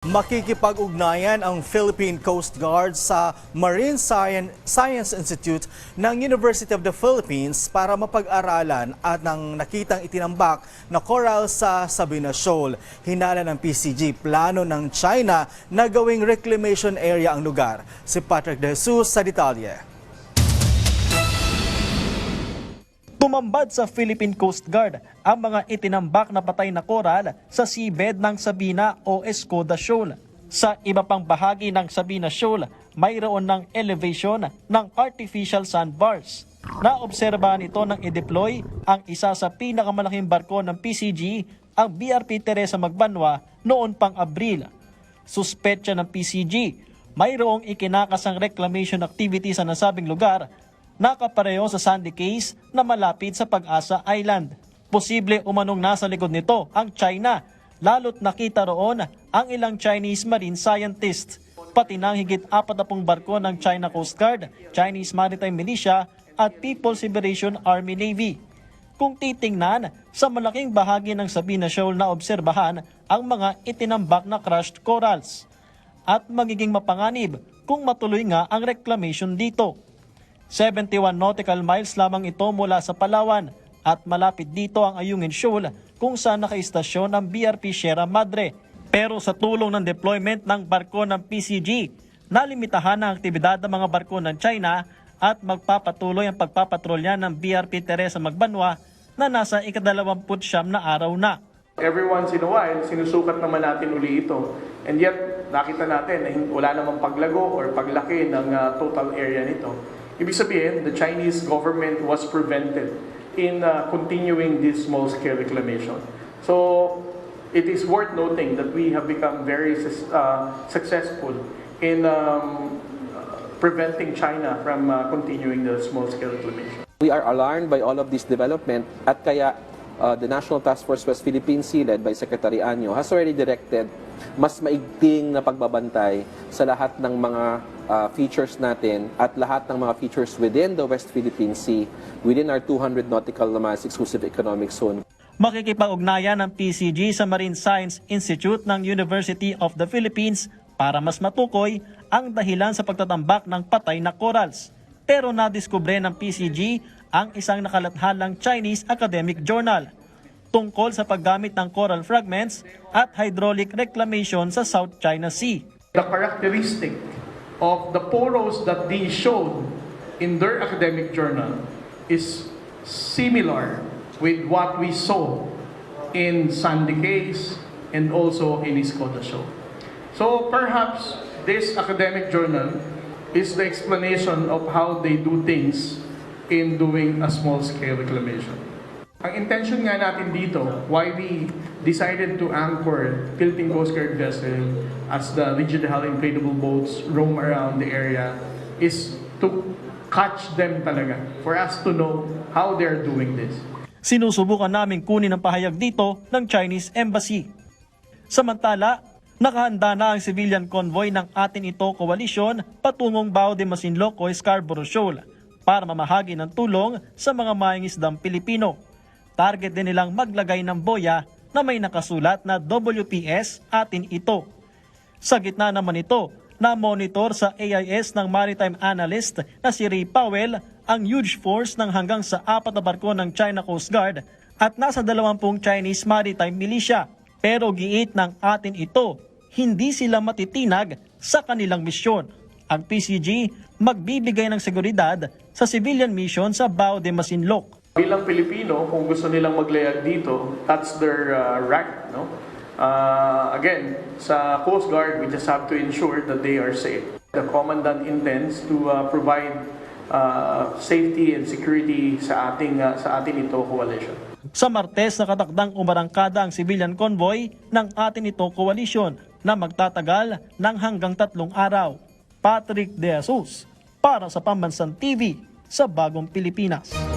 Makikipag-ugnayan ang Philippine Coast Guard sa Marine Science, Institute ng University of the Philippines para mapag-aralan at ng nakitang itinambak na coral sa Sabina Shoal. Hinala ng PCG plano ng China na gawing reclamation area ang lugar. Si Patrick De Jesus sa detalye. Tumambad sa Philippine Coast Guard ang mga itinambak na patay na koral sa seabed ng Sabina o Escoda Shoal. Sa iba pang bahagi ng Sabina Shoal, mayroon ng elevation ng artificial sandbars. Naobserbahan ito nang i-deploy ang isa sa pinakamalaking barko ng PCG, ang BRP Teresa Magbanwa, noon pang Abril. Suspetsya ng PCG, mayroong ikinakasang reclamation activity sa nasabing lugar nakapareho sa Sandy Case na malapit sa Pag-asa Island. Posible umanong nasa likod nito ang China, lalo't nakita roon ang ilang Chinese marine scientists, pati ng higit 40 barko ng China Coast Guard, Chinese Maritime Militia at People's Liberation Army Navy. Kung titingnan, sa malaking bahagi ng Sabina Shoal na obserbahan ang mga itinambak na crushed corals at magiging mapanganib kung matuloy nga ang reclamation dito. 71 nautical miles lamang ito mula sa Palawan at malapit dito ang Ayungin Shoal kung saan nakaistasyon ang BRP Sierra Madre. Pero sa tulong ng deployment ng barko ng PCG, nalimitahan ang aktibidad ng mga barko ng China at magpapatuloy ang pagpapatrolya ng BRP Teresa Magbanwa na nasa ikadalawamput siyam na araw na. Every once in a while, sinusukat naman natin uli ito. And yet, nakita natin na wala namang paglago or paglaki ng uh, total area nito. Ibig sabihin, the Chinese government was prevented in uh, continuing this small-scale reclamation. So, it is worth noting that we have become very uh, successful in um, preventing China from uh, continuing the small-scale reclamation. We are alarmed by all of this development at kaya uh, the National Task Force West Philippine Sea led by Secretary Anyo has already directed mas maigting na pagbabantay sa lahat ng mga uh, features natin at lahat ng mga features within the West Philippine Sea within our 200 nautical miles exclusive economic zone. Makikipag-ugnayan ng PCG sa Marine Science Institute ng University of the Philippines para mas matukoy ang dahilan sa pagtatambak ng patay na corals. Pero nadiskubre ng PCG ang isang nakalathalang Chinese academic journal tungkol sa paggamit ng coral fragments at hydraulic reclamation sa South China Sea. the characteristic of the poros that they showed in their academic journal is similar with what we saw in Sandy Case and also in Iskoda Show. So perhaps this academic journal is the explanation of how they do things in doing a small-scale reclamation. Ang intention nga natin dito, why we decided to anchor Philippine Coast Guard vessel as the rigid hull inflatable boats roam around the area is to catch them talaga, for us to know how they're doing this. Sinusubukan namin kunin ang pahayag dito ng Chinese Embassy. Samantala, nakahanda na ang civilian convoy ng atin ito koalisyon patungong Bao de Masinloc o Scarborough Shoal para mamahagi ng tulong sa mga mangingisdang Pilipino. Target din nilang maglagay ng boya na may nakasulat na WPS atin ito. Sa gitna naman ito, na-monitor sa AIS ng maritime analyst na si Ray Powell ang huge force ng hanggang sa apat na barko ng China Coast Guard at nasa dalawampung Chinese maritime militia. Pero giit ng atin ito, hindi sila matitinag sa kanilang misyon. Ang PCG magbibigay ng seguridad sa civilian mission sa Bao de Masinloc. Bilang Pilipino, kung gusto nilang maglayag dito, that's their uh, right, no? Uh, again, sa Coast Guard, we just have to ensure that they are safe. The Commandant intends to uh, provide uh, safety and security sa ating uh, sa atin ito coalition. Sa Martes, nakatakdang umarangkada ang civilian convoy ng atin ito coalition na magtatagal ng hanggang tatlong araw. Patrick De Jesus para sa Pambansang TV sa Bagong Pilipinas.